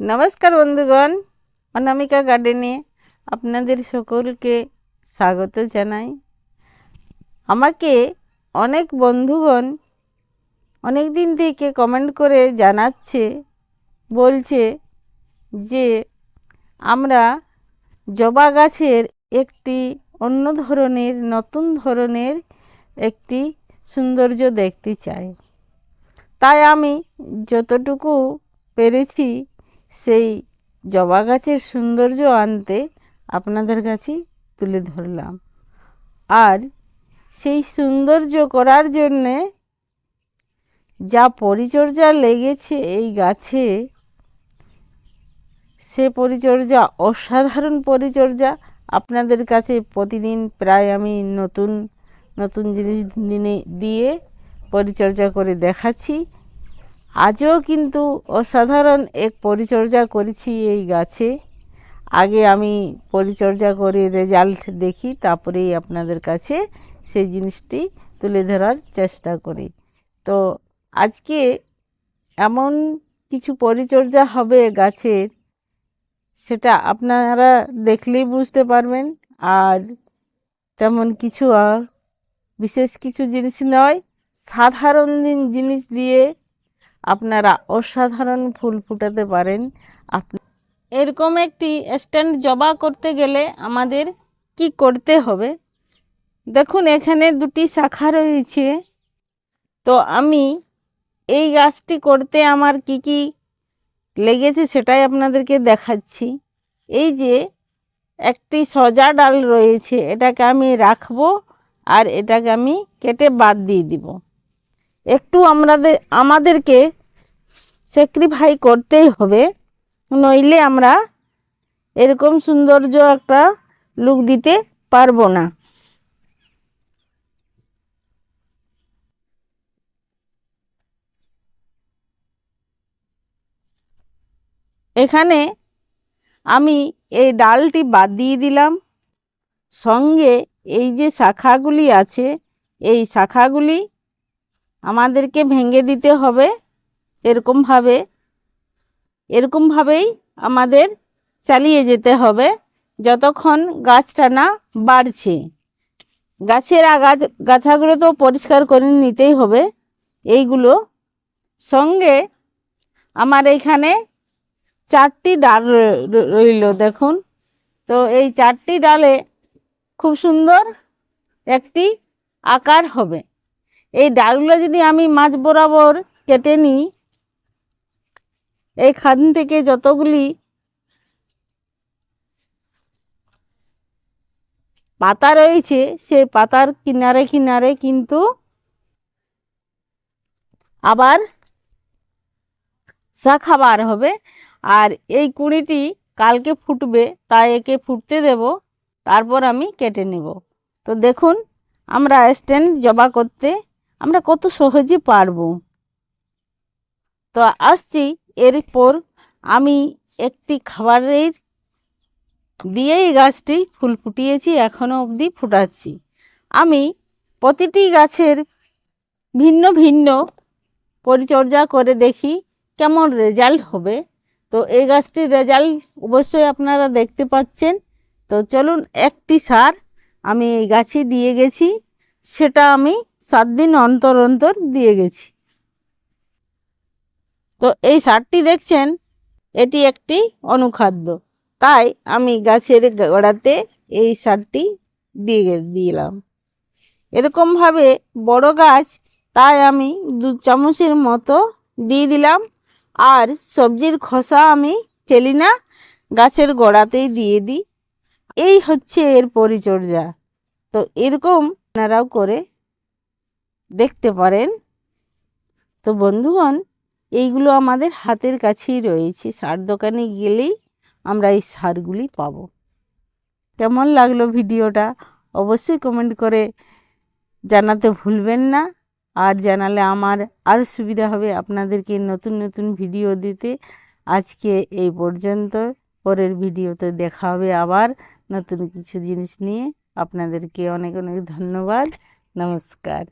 নমস্কার বন্ধুগণ, অনামিকা গার্ডেনে আপনাদের সকলকে স্বাগত জানাই। আমাকে অনেক বন্ধুগণ অনেক দিন থেকে কমেন্ট করে জানাচ্ছে, বলছে যে আমরা জবা গাছের একটি অন্য ধরনের, নতুন ধরনের একটি সৌন্দর্য দেখতে চাই। তাই আমি যতটুকু পেরেছি সেই জবা গাছের সৌন্দর্য আনতে আপনাদের কাছে তুলে ধরলাম। আর সেই সৌন্দর্য করার জন্যে যা পরিচর্যা লেগেছে এই গাছে, সে পরিচর্যা অসাধারণ পরিচর্যা আপনাদের কাছে প্রতিদিন প্রায় আমি নতুন নতুন জিনিস দিনে, দিয়ে পরিচর্যা করে দেখাচ্ছি। আজও কিন্তু অসাধারণ এক পরিচর্যা করেছি এই গাছে। আগে আমি পরিচর্যা করে রেজাল্ট দেখি, তারপরেই আপনাদের কাছে সেই জিনিসটি তুলে ধরার চেষ্টা করি। তো আজকে এমন কিছু পরিচর্যা হবে গাছের, সেটা আপনারা দেখলেই বুঝতে পারবেন। আর তেমন কিছু বিশেষ কিছু জিনিস নয়, সাধারণ জিনিস দিয়ে আপনারা অসাধারণ ফুল ফুটাতে পারেন। আপনি এরকম একটি স্ট্যান্ড জবা করতে গেলে আমাদের কি করতে হবে? দেখুন, এখানে দুটি শাখা রয়েছে। তো আমি এই গাছটি করতে আমার কি কি লেগেছে সেটাই আপনাদেরকে দেখাচ্ছি। এই যে একটি সজা ডাল রয়েছে, এটাকে আমি রাখব আর এটাকে আমি কেটে বাদ দিয়ে দিব। একটু আমাদের, আমাদেরকে স্যাক্রিফাই করতেই হবে। নইলে আমরা এরকম সৌন্দর্য একটা লুক দিতে পারব না। এখানে আমি এই ডালটি বাদ দিয়ে দিলাম। সঙ্গে এই যে শাখাগুলি আছে, এই শাখাগুলি আমাদেরকে ভেঙে দিতে হবে এরকমভাবে এরকমভাবেই আমাদের চালিয়ে যেতে হবে যতক্ষণ গাছটা না বাড়ছে। গাছের আগাছ, গাছাগুলো তো পরিষ্কার করে নিতেই হবে। এইগুলো সঙ্গে আমার এইখানে চারটি ডাল রইল দেখুন। তো এই চারটি ডালে খুব সুন্দর একটি আকার হবে। এই ডালগুলো যদি আমি মাছ বরাবর কেটে নিই, এইখান থেকে যতগুলি পাতা রয়েছে, সেই পাতার কিনারে কিনারে কিন্তু আবার শাখা বার হবে। আর এই কুড়িটি কালকে ফুটবে, তাই একে ফুটতে দেব, তারপর আমি কেটে নেব। তো দেখুন, আমরা স্ট্যান্ড জবা করতে আমরা কত সহজে পারব। তো আসছি, এরপর আমি একটি খাবারের দিয়েই গাছটি ফুল ফুটিয়েছি এখনও অবধি ফুটাচ্ছি। আমি প্রতিটি গাছের ভিন্ন ভিন্ন পরিচর্যা করে দেখি কেমন রেজাল্ট হবে। তো এই গাছটির রেজাল্ট অবশ্যই আপনারা দেখতে পাচ্ছেন। তো চলুন, একটি সার আমি এই গাছে দিয়ে গেছি, সেটা আমি সাত দিন অন্তর অন্তর দিয়ে গেছি। তো এই সারটি দেখছেন, এটি একটি অনুখাদ্য। তাই আমি গাছের গোড়াতে এই সারটি দিয়ে দিলাম। এরকমভাবে বড় গাছ, তাই আমি দু চামচের মতো দিয়ে দিলাম। আর সবজির খোসা আমি ফেলি না, গাছের গোড়াতেই দিয়ে দিই। এই হচ্ছে এর পরিচর্যা। তো এরকম আপনারাও করে দেখতে পারেন। তো বন্ধুগণ, এইগুলো আমাদের হাতের কাছেই রয়েছে। সার দোকানে গেলেই আমরা এই সারগুলি পাব। কেমন লাগল ভিডিওটা? অবশ্যই কমেন্ট করে জানাতে ভুলবেন না। আর জানালে আমার আরও সুবিধা হবে আপনাদেরকে নতুন নতুন ভিডিও দিতে। আজকে এই পর্যন্ত। পরের ভিডিওতে দেখা হবে আবার নতুন কিছু জিনিস নিয়ে। আপনাদেরকে অনেক অনেক ধন্যবাদ। নমস্কার।